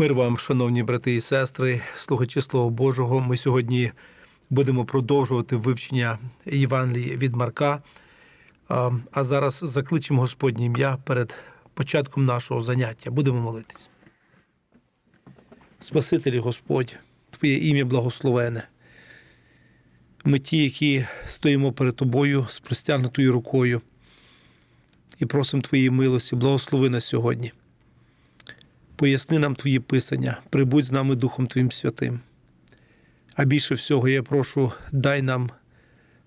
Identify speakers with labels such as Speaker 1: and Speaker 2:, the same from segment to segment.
Speaker 1: Мир вам, шановні брати і сестри, слухачі Слова Божого. Ми сьогодні будемо продовжувати вивчення Євангелії від Марка. А зараз закличемо Господнє ім'я перед початком нашого заняття. Будемо молитись. Спасителі Господь, Твоє ім'я благословене. Ми ті, які стоїмо перед Тобою з простягнутою рукою і просимо Твоєї милості, благослови нас сьогодні. Поясни нам Твої писання, прибудь з нами Духом Твоїм Святим. А більше всього я прошу, дай нам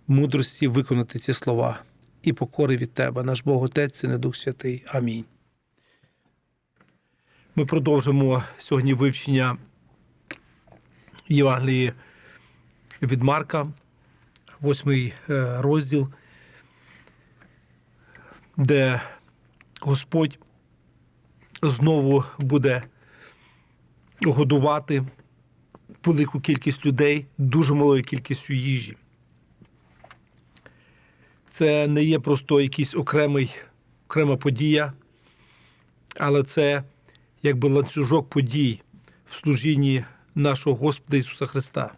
Speaker 1: мудрості виконати ці слова і покори від Тебе, наш Бог Отець, Син і Дух Святий. Амінь. Ми продовжимо сьогодні вивчення Євангелії від Марка, восьмий е, розділ, де Господь знову буде годувати велику кількість людей дуже малою кількістю їжі. Це не є просто якийсь окремий, окрема подія, але це якби ланцюжок подій в служінні нашого Господа Ісуса Христа.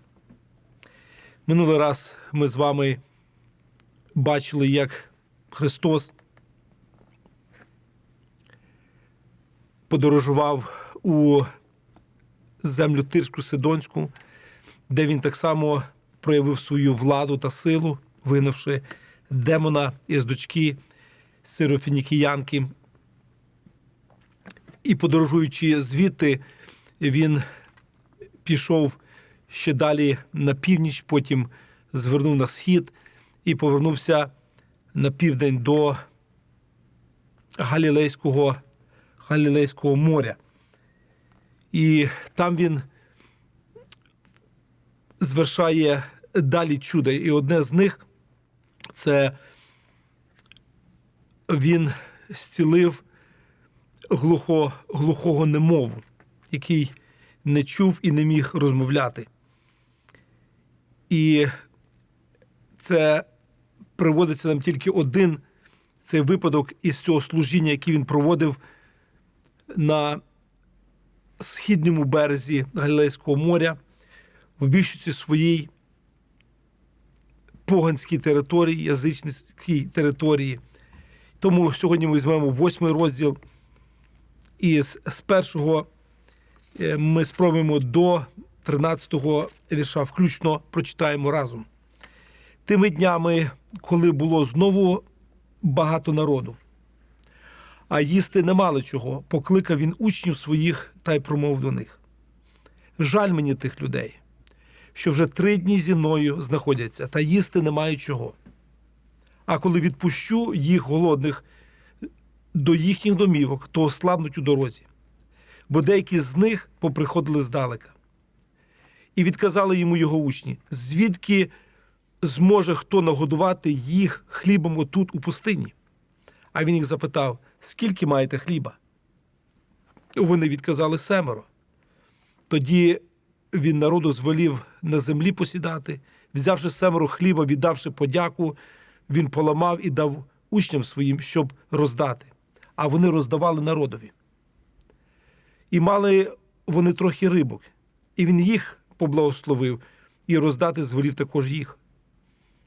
Speaker 1: Минулий раз ми з вами бачили, як Христос подорожував у землю Тирську Сидонську, де він так само проявив свою владу та силу, винавши демона із дочки сирофінікіянки. І подорожуючи звідти, він пішов ще далі на північ, потім звернув на схід і повернувся на південь до Галілейського, Галілейського моря. І там він звершає далі чудо. І одне з них це він зцілив глухо, глухого немову, який не чув і не міг розмовляти. І це приводиться нам тільки один цей випадок із цього служіння, який він проводив на східному березі Галілейського моря, в більшості своїй поганській території, язичницькій території. Тому сьогодні ми візьмемо восьмий розділ, і з першого е, ми спробуємо до 13-го вірша включно прочитаємо разом. Тими днями, коли було знову багато народу, а їсти не мали чого, покликав він учнів своїх та й промовив до них. Жаль мені тих людей, що вже три дні зі мною знаходяться, та їсти не мають чого. А коли відпущу їх голодних до їхніх домівок, то ослабнуть у дорозі, бо деякі з них поприходили здалека. І відказали йому його учні, звідки зможе хто нагодувати їх хлібом отут у пустині? А він їх запитав, скільки маєте хліба? Вони відказали семеро. Тоді він народу звелів на землі посідати, взявши семеро хліба, віддавши подяку, він поламав і дав учням своїм, щоб роздати, а вони роздавали народові. І мали вони трохи рибок, і він їх поблагословив, і роздати звелів також їх.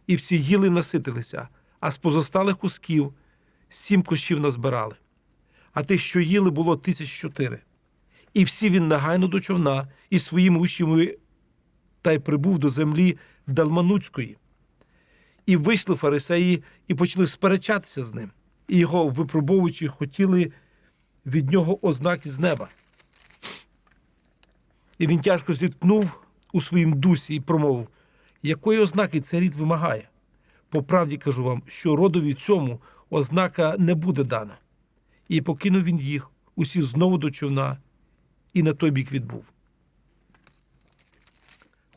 Speaker 1: І всі їли наситилися, а з позосталих кусків сім кощів назбирали, а тих, що їли, було тисяч чотири. І всі він нагайно до човна і своїми учнями та й прибув до землі Далмануцької. І вийшли фарисеї і почали сперечатися з ним, і його випробовуючи, хотіли від нього ознаки з неба. І він тяжко зіткнув у своїм дусі і промовив, якої ознаки цей рід вимагає? По правді кажу вам, що родові цьому ознака не буде дана. І покинув він їх, усів знову до човна, і на той бік відбув.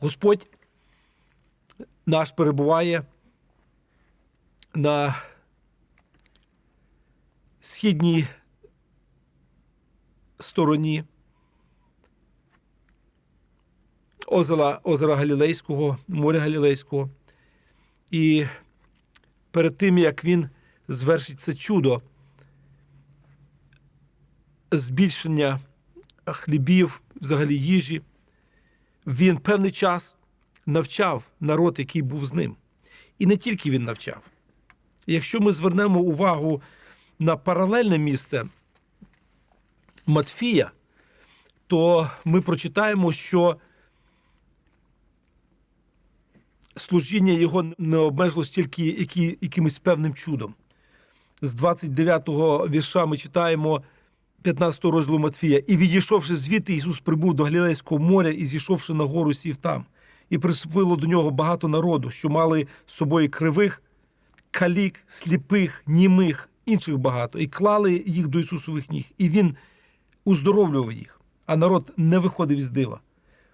Speaker 1: Господь наш перебуває на східній стороні озера, озера Галілейського, моря Галілейського. І перед тим, як він звершить це чудо збільшення хлібів, взагалі їжі. Він певний час навчав народ, який був з ним. І не тільки він навчав. Якщо ми звернемо увагу на паралельне місце Матфія, то ми прочитаємо, що служіння його не обмежилось тільки якимось певним чудом. З 29-го вірша ми читаємо 15 го розділу Матфія. І відійшовши звідти, Ісус прибув до Галілейського моря і зійшовши на гору, сів там. І приступило до нього багато народу, що мали з собою кривих, калік, сліпих, німих, інших багато, і клали їх до Ісусових ніг. І Він уздоровлював їх, а народ не виходив із дива,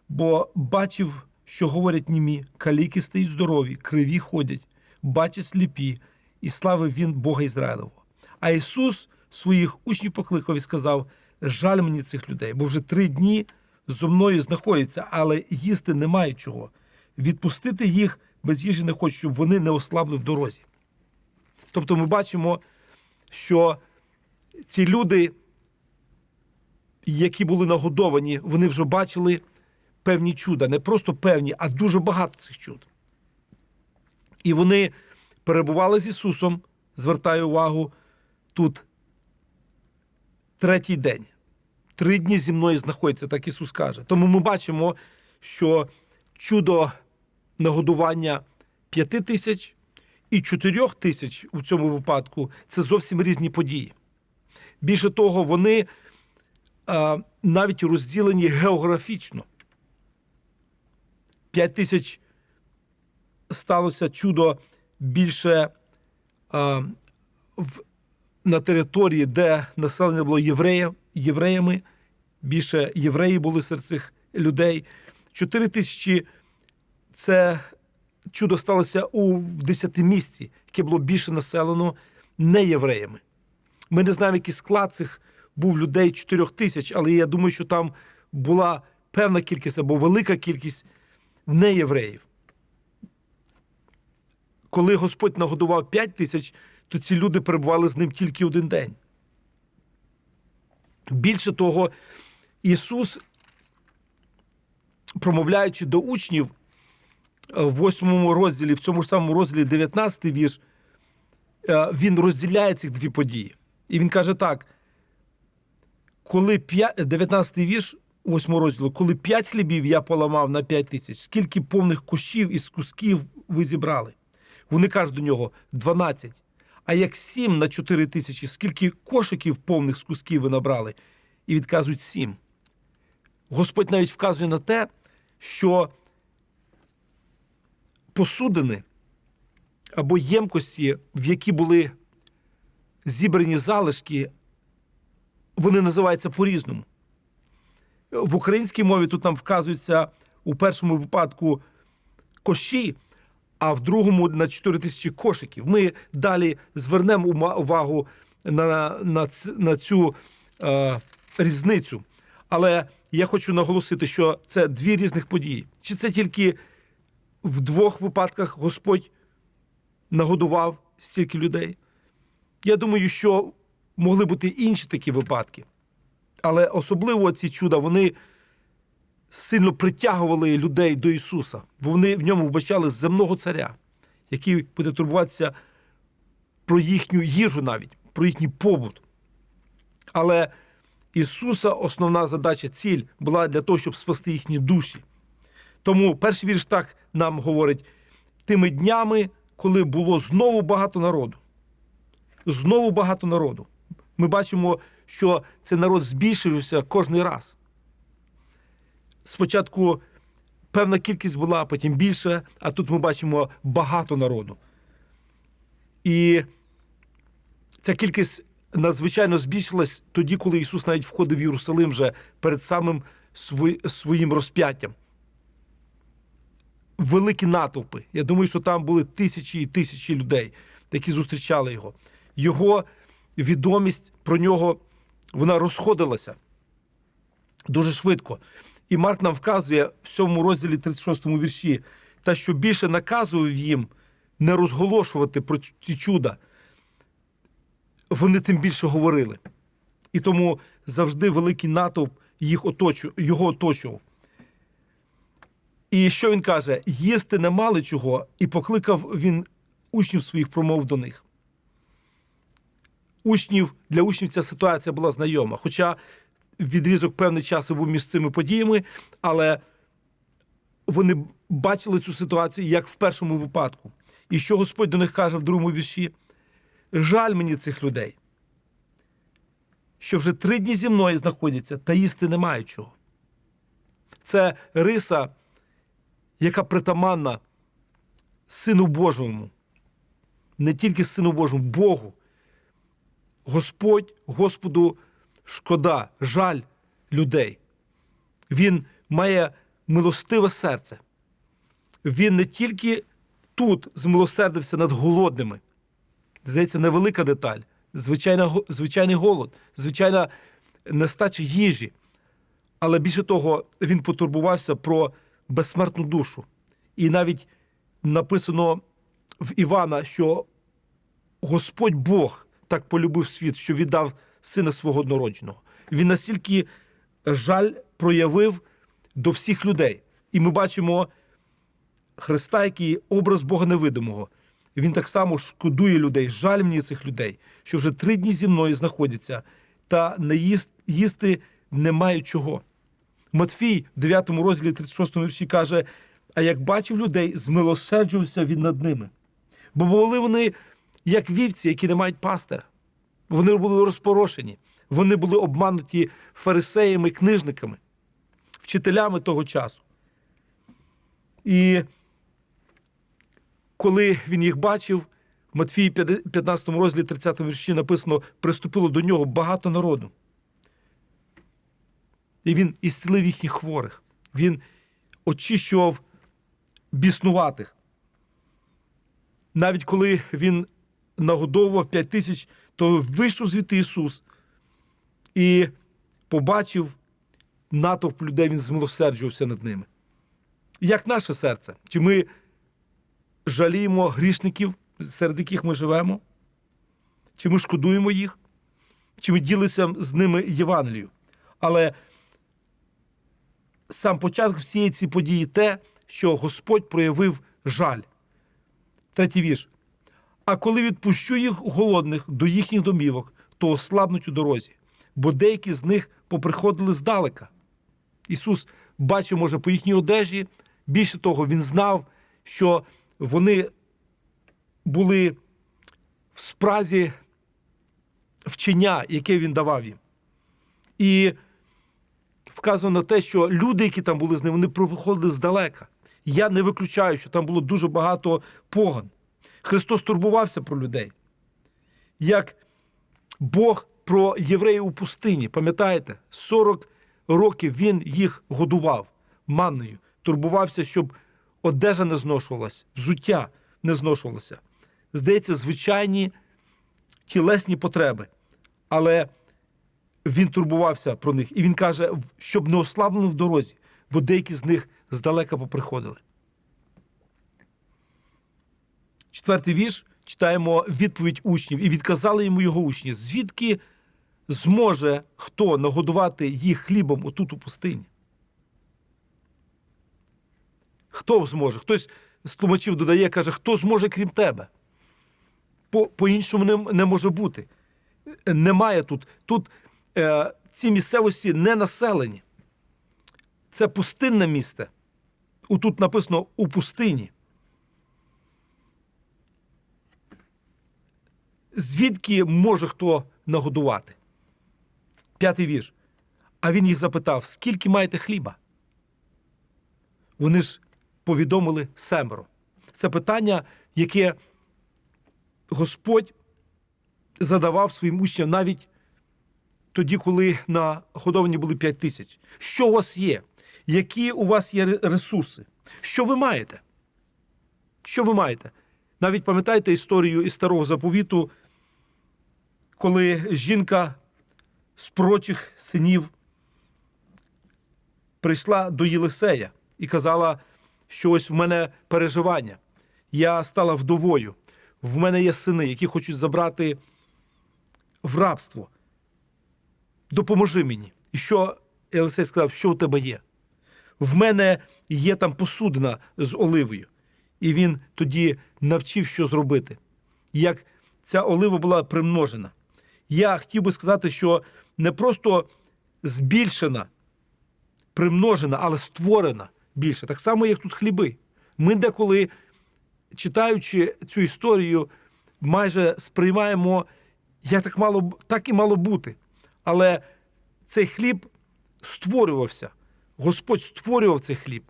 Speaker 1: бо бачив, що говорять німі, каліки стають здорові, криві ходять, бачать сліпі, і славив він Бога Ізраїлевого. А Ісус своїх учнів покликав і сказав: Жаль мені цих людей, бо вже три дні зо мною знаходяться, але їсти не мають чого. Відпустити їх без їжі не хочу, щоб вони не ослабли в дорозі. Тобто ми бачимо, що ці люди, які були нагодовані, вони вже бачили певні чуда, не просто певні, а дуже багато цих чуд. І вони перебували з Ісусом, звертаю увагу, тут третій день. Три дні зі мною знаходяться, так Ісус каже. Тому ми бачимо, що чудо нагодування п'яти тисяч і чотирьох тисяч у цьому випадку це зовсім різні події. Більше того, вони а, навіть розділені географічно. П'ять тисяч сталося чудо більше а, в, на території, де населення було євреїв, євреями, більше євреї були серед цих людей. Чотири тисячі це чудо сталося у десятимісті, яке було більше населено не євреями. Ми не знаємо, який склад цих був людей чотирьох тисяч, але я думаю, що там була певна кількість або велика кількість неєвреїв. Коли Господь нагодував п'ять тисяч, то ці люди перебували з ним тільки один день. Більше того, Ісус, промовляючи до учнів в восьмому розділі, в цьому ж самому розділі 19 вірш, е, він розділяє ці дві події. І він каже так: коли 19 вірш, 8 розділу, коли п'ять хлібів я поламав на п'ять тисяч, скільки повних кущів із кусків ви зібрали? Вони кажуть до нього 12. А як сім на 4 тисячі, скільки кошиків повних з кусків ви набрали? І відказують сім. Господь навіть вказує на те, що посудини або ємкості, в які були зібрані залишки, вони називаються по-різному. В українській мові тут нам вказується у першому випадку кощі, а в другому на 4 тисячі кошиків. Ми далі звернемо увагу на, на, на цю е, різницю. Але я хочу наголосити, що це дві різних події. Чи це тільки в двох випадках Господь нагодував стільки людей? Я думаю, що могли бути інші такі випадки. Але особливо ці чуда вони сильно притягували людей до Ісуса, бо вони в ньому вбачали земного царя, який буде турбуватися про їхню їжу навіть, про їхній побут. Але Ісуса основна задача, ціль була для того, щоб спасти їхні душі. Тому перший вірш так нам говорить: тими днями, коли було знову багато народу. Знову багато народу. Ми бачимо, що цей народ збільшився кожний раз. Спочатку певна кількість була, потім більше, а тут ми бачимо багато народу. І ця кількість надзвичайно збільшилась тоді, коли Ісус навіть входив в Єрусалим вже перед самим своїм розп'яттям. Великі натовпи. Я думаю, що там були тисячі і тисячі людей, які зустрічали його. Його відомість про нього вона розходилася дуже швидко. І Марк нам вказує в цьому розділі 36 вірші, та що більше наказував їм не розголошувати про ці чуда, вони тим більше говорили. І тому завжди великий натовп їх оточу, його оточував. І що він каже? Їсти не мали чого, і покликав він учнів своїх промов до них. Учнів, для учнів ця ситуація була знайома. Хоча відрізок певний часу був між цими подіями, але вони бачили цю ситуацію як в першому випадку. І що Господь до них каже в другому вірші: жаль мені цих людей, що вже три дні зі мною знаходяться та їсти не мають чого. Це риса, яка притаманна Сину Божому, не тільки Сину Божому, Богу. Господь, Господу шкода, жаль людей. Він має милостиве серце. Він не тільки тут змилосердився над голодними. Здається, невелика деталь, звичайна, звичайний голод, звичайна нестача їжі. Але більше того, він потурбувався про безсмертну душу. І навіть написано в Івана, що Господь Бог так полюбив світ, що віддав сина свого однородженого. Він настільки жаль проявив до всіх людей. І ми бачимо Христа, який образ Бога невидимого. Він так само шкодує людей, жаль мені цих людей, що вже три дні зі мною знаходяться, та не їст, їсти не мають чого. Матфій в 9 розділі 36 вірші каже: А як бачив людей, змилосерджувався він над ними. Бо були вони як вівці, які не мають пастира. Вони були розпорошені, вони були обмануті фарисеями, книжниками, вчителями того часу. І коли він їх бачив, в Матфії 15 розділі 30 вірші написано: приступило до нього багато народу. І він ісцілив їхніх хворих. Він очищував біснуватих. Навіть коли він нагодовував п'ять тисяч, то вийшов звідти Ісус і побачив натовп людей, він змилосерджувався над ними. Як наше серце? Чи ми жаліємо грішників, серед яких ми живемо? Чи ми шкодуємо їх? Чи ми ділися з ними Євангелією? Але сам початок всієї цієї події те, що Господь проявив жаль. Третій вірш. А коли відпущу їх голодних до їхніх домівок, то ослабнуть у дорозі, бо деякі з них поприходили здалека. Ісус бачив, може, по їхній одежі. Більше того, Він знав, що вони були в спразі вчення, яке він давав їм. І вказано на те, що люди, які там були з ним, вони приходили здалека. Я не виключаю, що там було дуже багато поган. Христос турбувався про людей. Як Бог про євреїв у пустині, пам'ятаєте, 40 років він їх годував манною, турбувався, щоб одежа не зношувалась, взуття не зношувалося. Здається, звичайні тілесні потреби. Але він турбувався про них. І він каже, щоб не ослаблено в дорозі, бо деякі з них здалека поприходили. Четвертий вірш читаємо відповідь учнів, і відказали йому його учні, звідки зможе хто нагодувати їх хлібом отут у пустині? Хто зможе? Хтось з тлумачів додає, каже, хто зможе крім тебе? По- По-іншому не, не може бути. Немає тут. Тут е, ці місцевості не населені. Це пустинне місце. Тут написано у пустині. Звідки може хто нагодувати? П'ятий вірш. А він їх запитав: скільки маєте хліба? Вони ж повідомили семеро. Це питання, яке Господь задавав своїм учням навіть тоді, коли на годовані були п'ять тисяч. Що у вас є? Які у вас є ресурси? Що ви маєте? Що ви маєте? Навіть пам'ятаєте історію із старого заповіту, коли жінка з прочих синів прийшла до Єлисея і казала, що ось в мене переживання. Я стала вдовою. В мене є сини, які хочуть забрати в рабство. Допоможи мені. І що Елисей сказав, що у тебе є? В мене є там посудина з оливою. І він тоді навчив, що зробити. Як ця олива була примножена. Я хотів би сказати, що не просто збільшена, примножена, але створена більше. Так само, як тут хліби. Ми деколи, читаючи цю історію, майже сприймаємо, як так, мало, так і мало бути. Але цей хліб створювався. Господь створював цей хліб.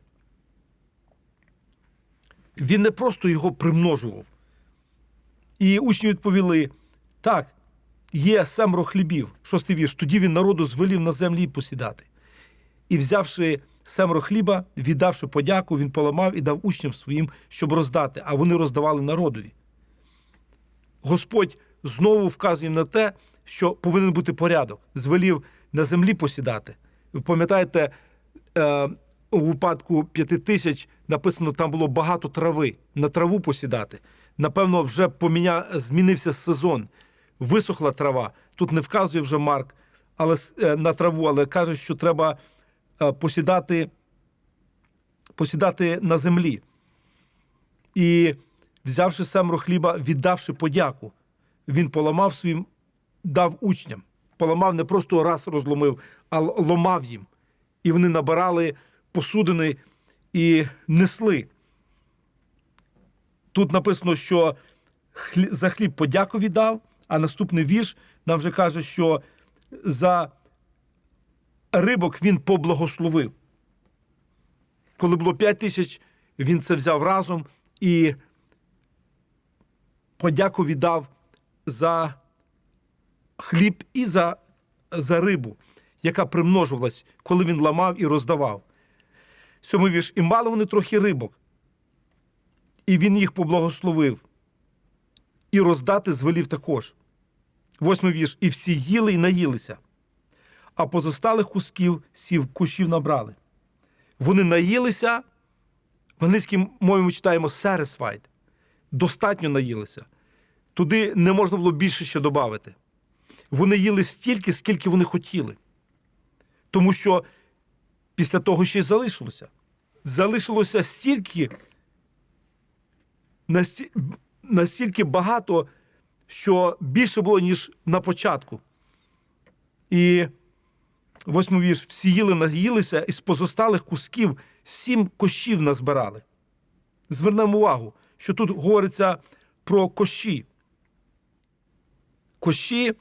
Speaker 1: Він не просто його примножував. І учні відповіли: так, є семеро хлібів. Шостий вірш. Тоді він народу звелів на землі посідати. І взявши семеро хліба, віддавши подяку, він поламав і дав учням своїм, щоб роздати, а вони роздавали народові. Господь знову вказує на те, що повинен бути порядок. Звелів на землі посідати. Ви пам'ятаєте, е, у випадку п'яти тисяч написано, там було багато трави, на траву посідати. Напевно, вже поміня... змінився сезон, висохла трава. Тут не вказує вже Марк але, е, на траву, але каже, що треба е, посідати, посідати на землі. І взявши семеро хліба, віддавши подяку, він поламав своїм, дав учням. Поламав не просто раз розломив, а ломав їм. І вони набирали посудини і несли. Тут написано, що за хліб подяку віддав, а наступний вірш нам вже каже, що за рибок він поблагословив. Коли було 5 тисяч, він це взяв разом і подяку віддав за хліб і за, за рибу, яка примножувалась, коли він ламав і роздавав. Сьомий вірш. І мали вони трохи рибок, і він їх поблагословив, і роздати звелів також. Восьмий вірш. І всі їли і наїлися, а позосталих кусків сів кущів набрали. Вони наїлися, в англійській мові ми читаємо satisfied, достатньо наїлися. Туди не можна було більше ще додати. Вони їли стільки, скільки вони хотіли. Тому що після того ще й залишилося. Залишилося стільки, настільки багато, що більше було, ніж на початку. І восьмий вірш. Всі їли наїлися, і з позосталих кусків сім кощів назбирали. Звернемо увагу, що тут говориться про кощі. Кощі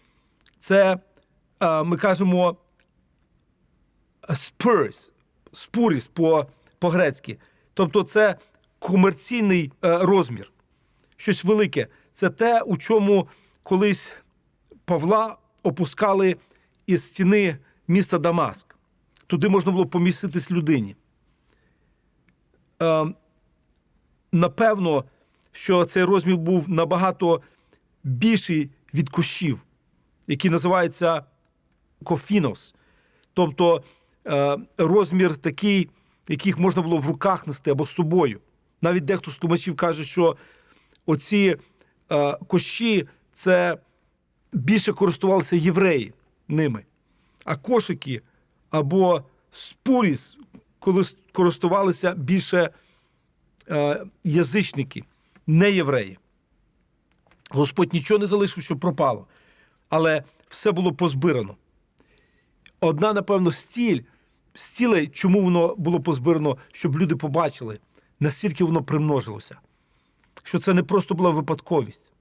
Speaker 1: це, е, ми кажемо, spurs, спуріс по, по-грецьки. Тобто це комерційний е, розмір, щось велике. Це те, у чому колись Павла опускали із стіни міста Дамаск. Туди можна було поміститись людині. Е, напевно, що цей розмір був набагато більший від кущів, який називається кофінос. Тобто е, розмір такий, яких можна було в руках нести або з собою. Навіть дехто з тлумачів каже, що оці е, кощі це більше користувалися євреї ними. А кошики або спуріс, користувалися більше е, язичники, не євреї. Господь нічого не залишив, що пропало, але все було позбирано. Одна, напевно, стіль, стілей, чому воно було позбирано, щоб люди побачили, настільки воно примножилося. Що це не просто була випадковість,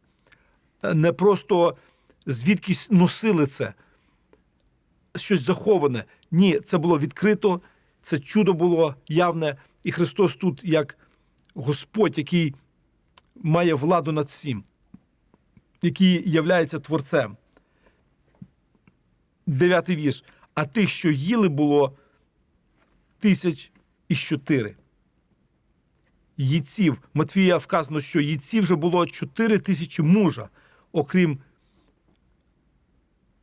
Speaker 1: е, не просто звідкись носили це, щось заховане. Ні, це було відкрито, це чудо було явне, і Христос тут як Господь, який має владу над всім, який являється Творцем. Дев'ятий вірш. А тих, що їли, було тисяч і чотири. Їців. Матвія вказано, що їців вже було чотири тисячі мужа, окрім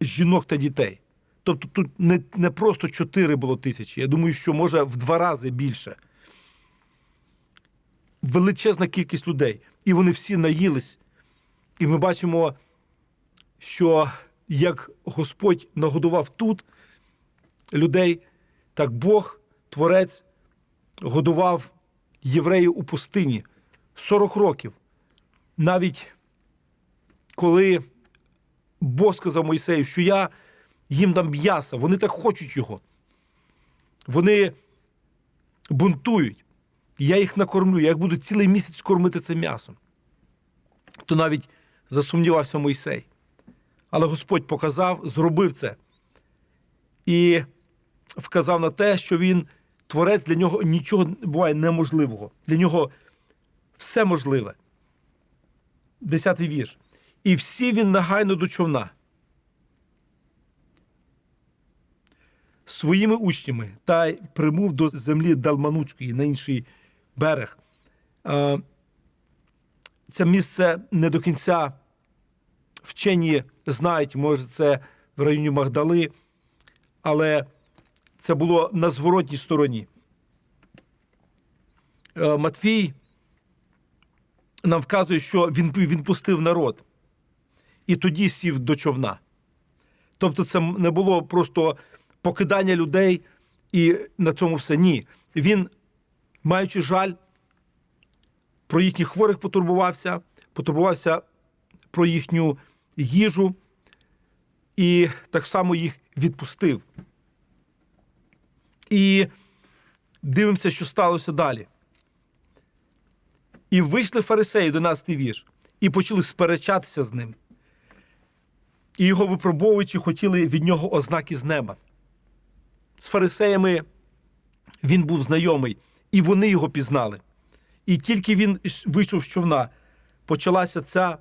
Speaker 1: жінок та дітей. Тобто тут не, не просто чотири було тисячі. Я думаю, що може в два рази більше. Величезна кількість людей. І вони всі наїлись. І ми бачимо, що як Господь нагодував тут людей, Так Бог, Творець, годував євреїв у пустині 40 років. Навіть коли Бог сказав Мойсею, що я їм дам м'яса, вони так хочуть його. Вони бунтують. Я їх накормлю, я їх буду цілий місяць кормити цим м'ясом. То навіть засумнівався Мойсей. Але Господь показав, зробив це і вказав на те, що він творець, для нього нічого буває неможливого. Для нього все можливе. Десятий вірш. І всі він нагайно до човна. Своїми учнями та примув до землі Далмануцької на інший берег. Це місце не до кінця вчені знають, може, це в районі Магдали, але це було на зворотній стороні. Е, Матвій нам вказує, що він, він пустив народ і тоді сів до човна. Тобто, це не було просто покидання людей і на цьому все. Ні. Він, маючи жаль, про їхніх хворих потурбувався, потурбувався про їхню їжу і так само їх відпустив. І дивимося, що сталося далі. І вийшли фарисеї, 11 вірш, і почали сперечатися з ним. І його випробовуючи, хотіли від нього ознаки з неба. З фарисеями він був знайомий, і вони його пізнали. І тільки він вийшов з човна, почалася ця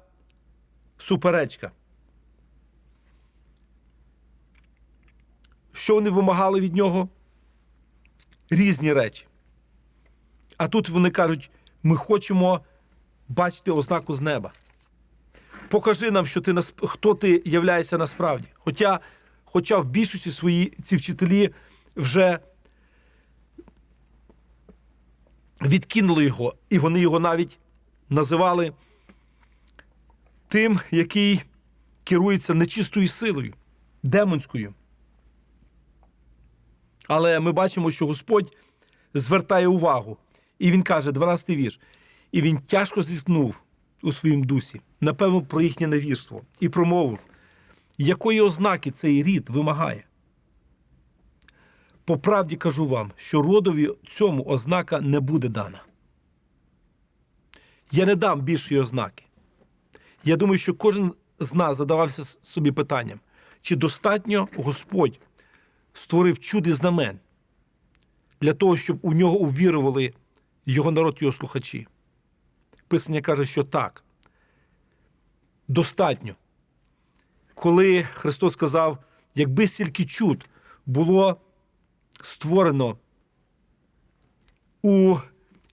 Speaker 1: суперечка. Що вони вимагали від нього? Різні речі. А тут вони кажуть: ми хочемо бачити ознаку з неба. Покажи нам, що ти хто ти являєшся насправді. Хоча, хоча в більшості свої ці вчителі вже відкинули його, і вони його навіть називали тим, який керується нечистою силою, демонською. Але ми бачимо, що Господь звертає увагу. І він каже, 12 вірш, і він тяжко зіткнув у своїм дусі, напевно, про їхнє невірство, і промовив, якої ознаки цей рід вимагає. По правді кажу вам, що родові цьому ознака не буде дана. Я не дам більшої ознаки. Я думаю, що кожен з нас задавався собі питанням, чи достатньо Господь створив чуди знамен для того, щоб у нього увірували його народ, його слухачі. Писання каже, що так. Достатньо. Коли Христос сказав, якби стільки чуд було створено у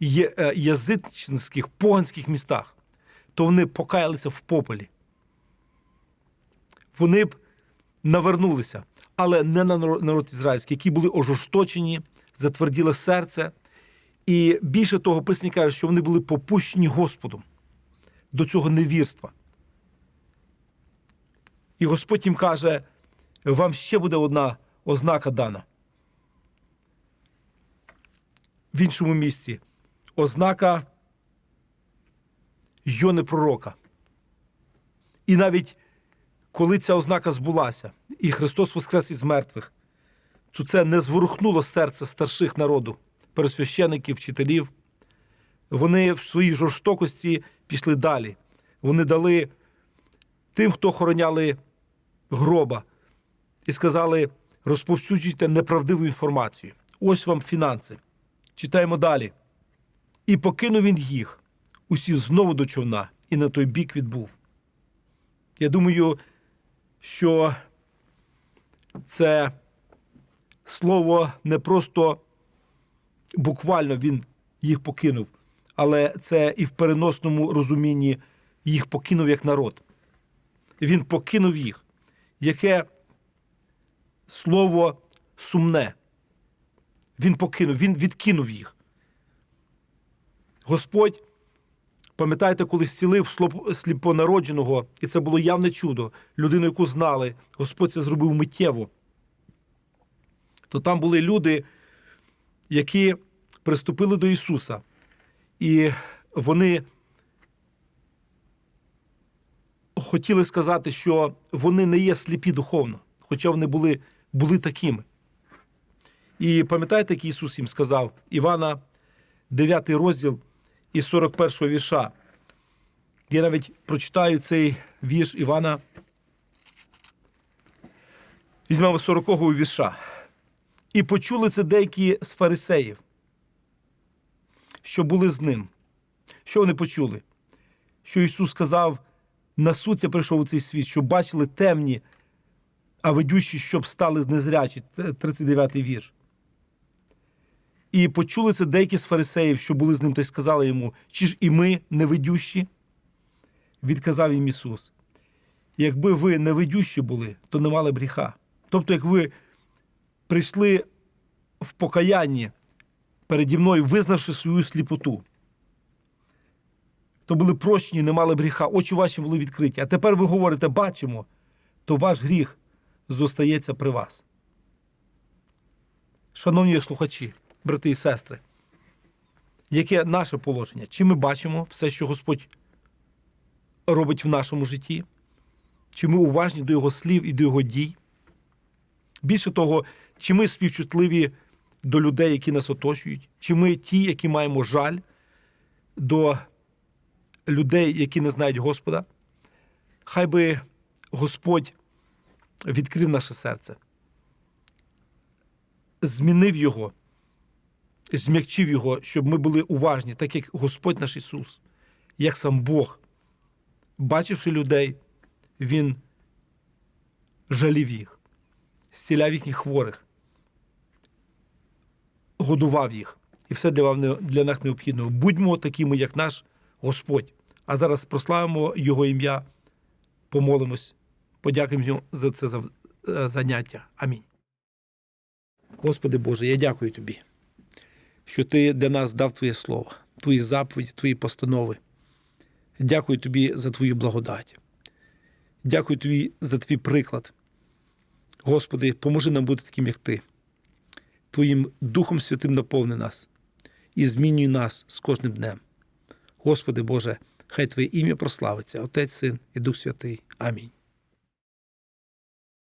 Speaker 1: е, язичницьких поганських містах, то вони покаялися в попелі. Вони б навернулися, але не на народ ізраїльський, які були ожорсточені, затверділе серце. І більше того, Писання каже, що вони були попущені Господом до цього невірства. І Господь їм каже: вам ще буде одна ознака дана. В іншому місці ознака Йони пророка. І навіть коли ця ознака збулася, і Христос воскрес із мертвих, то це не зворухнуло серце старших народу, пересвящеників, вчителів. Вони в своїй жорстокості пішли далі. Вони дали тим, хто охороняли гроба, і сказали: розповсюджуйте неправдиву інформацію. Ось вам фінанси. Читаємо далі. І покинув він їх, усів знову до човна, і на той бік відбув. Я думаю, що це слово не просто буквально він їх покинув, але це і в переносному розумінні їх покинув як народ. Він покинув їх. Яке слово сумне. Він покинув, він відкинув їх. Господь, пам'ятаєте, коли зцілив сліпонародженого, і це було явне чудо, людину, яку знали, Господь це зробив миттєво. то там були люди, які приступили до Ісуса, і вони хотіли сказати, що вони не є сліпі духовно, хоча вони були, були такими. І пам'ятаєте, як Ісус їм сказав, Івана, 9 розділ із 41-го вірша. Я навіть прочитаю цей вірш Івана. Візьмемо 40-го вірша. І почули це деякі з фарисеїв, що були з ним. Що вони почули? Що Ісус сказав: на суд я прийшов у цей світ, щоб бачили темні, а ведючі, щоб стали незрячі. 39-й вірш. І почули це деякі з фарисеїв, що були з ним, та й сказали йому, чи ж і ми невидющі? Відказав їм Ісус. Якби ви невидющі були, то не мали б гріха. Тобто, як ви прийшли в покаянні переді мною, визнавши свою сліпоту, то були прощені, не мали б гріха, очі ваші були відкриті. А тепер ви говорите, бачимо, то ваш гріх зостається при вас. Шановні слухачі, брати і сестри, яке наше положення? Чи ми бачимо все, що Господь робить в нашому житті? Чи ми уважні до Його слів і до Його дій? Більше того, чи ми співчутливі до людей, які нас оточують, чи ми ті, які маємо жаль до людей, які не знають Господа? Хай би Господь відкрив наше серце, змінив його, зм'якчив його, щоб ми були уважні, так як Господь наш Ісус, як сам Бог, бачивши людей, Він жалів їх, зціляв їхніх хворих, годував їх і все для нас необхідного. Будьмо такими, як наш Господь. А зараз прославимо Його ім'я, помолимось, подякуємо Йому за це е, заняття. Амінь. Господи Боже, я дякую Тобі, що Ти для нас дав Твоє Слово, Твої заповіді, Твої постанови. Дякую Тобі за Твою благодать. Дякую Тобі за Твій приклад. Господи, поможи нам бути таким, як Ти. Твоїм Духом Святим наповни нас і змінюй нас з кожним днем. Господи Боже, хай Твоє ім'я прославиться, Отець, Син і Дух Святий. Амінь.